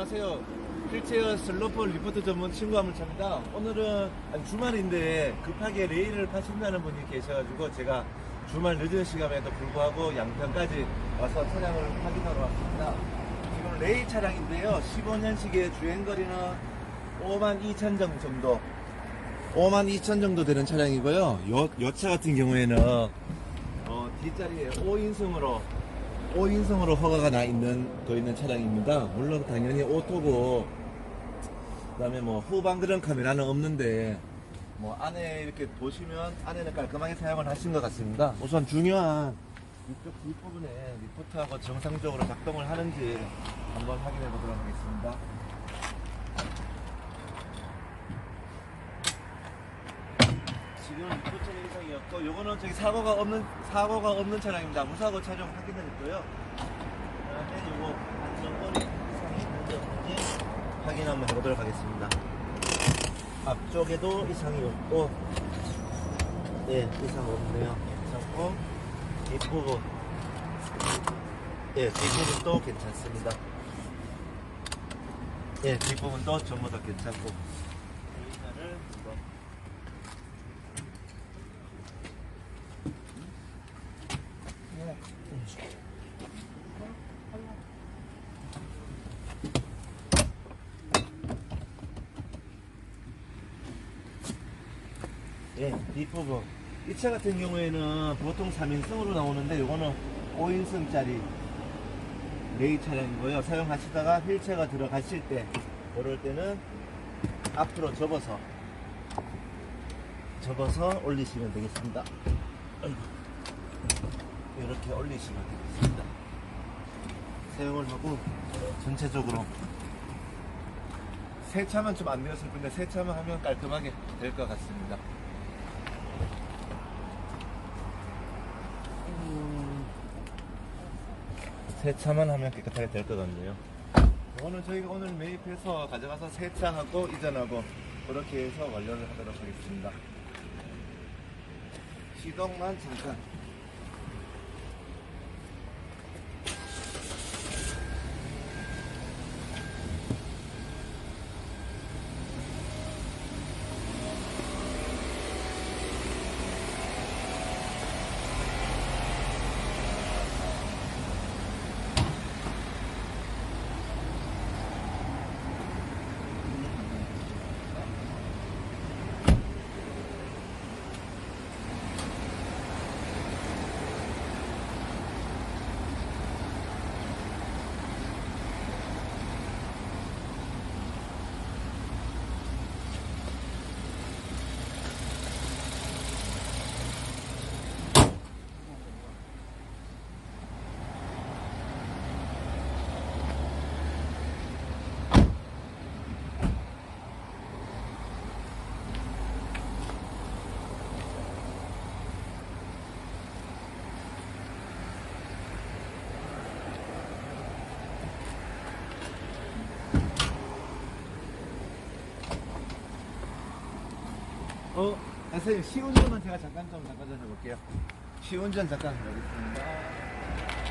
안녕하세요. 휠체어 슬로퍼 리포트 전문 친구 한물차입니다. 오늘은 주말인데 급하게 레일을 파신다는 분이 계셔가지고 제가 주말 늦은 시간에도 불구하고 양평까지 와서 차량을 확인하러 왔습니다. 지금 레일 차량인데요. 15년식의 주행거리는 5만 2천 정도. 5만 2천 정도 되는 차량이고요. 요, 요차 같은 경우에는 어, 뒷자리에 5인승으로 5인승으로 허가가 나 있는 더 있는 차량입니다. 물론 당연히 오토고 그다음에 뭐 후방 그런 카메라는 없는데 뭐 안에 이렇게 보시면 안에는 깔끔하게 사용을 하신 것 같습니다. 우선 중요한 이쪽 뒷부분에 리포트하고 정상적으로 작동을 하는지 한번 확인해 보도록 하겠습니다. 지금 이상이었고 요거는 저기 사고가 없는 사고가 없는 차량입니다. 무사고 차량 확인을 했고요. 그다음에 요거 안전거리 이상이 없는지 확인 한번 해보도록 하겠습니다. 앞쪽에도 이상이 없고 예 이상 없네요. 괜찮고 뒷부분 예 뒷부분도 괜찮습니다. 예 뒷부분도 전부 다 괜찮고 일단을 한번 예, 뒷부분. 이 차 같은 경우에는 보통 3인승으로 나오는데 이거는 5인승짜리 레이 차량이고요. 사용하시다가 휠체어가 들어가실 때 그럴 때는 앞으로 접어서 접어서 올리시면 되겠습니다. 이렇게 올리시면 되겠습니다. 사용을 하고 전체적으로 세차만 좀 안 되었을 텐데 세차만 하면 깔끔하게 될 것 같습니다. 세차만 하면 깨끗하게 될 것 같네요. 이거는 저희가 오늘 매입해서 가져가서 세차하고 이전하고 그렇게 해서 완료를 하도록 하겠습니다. 시동만 잠깐. 어, 아, 선생님 시운전만 제가 잠깐 좀 잠깐 좀 해볼게요. 시운전 잠깐 해보겠습니다.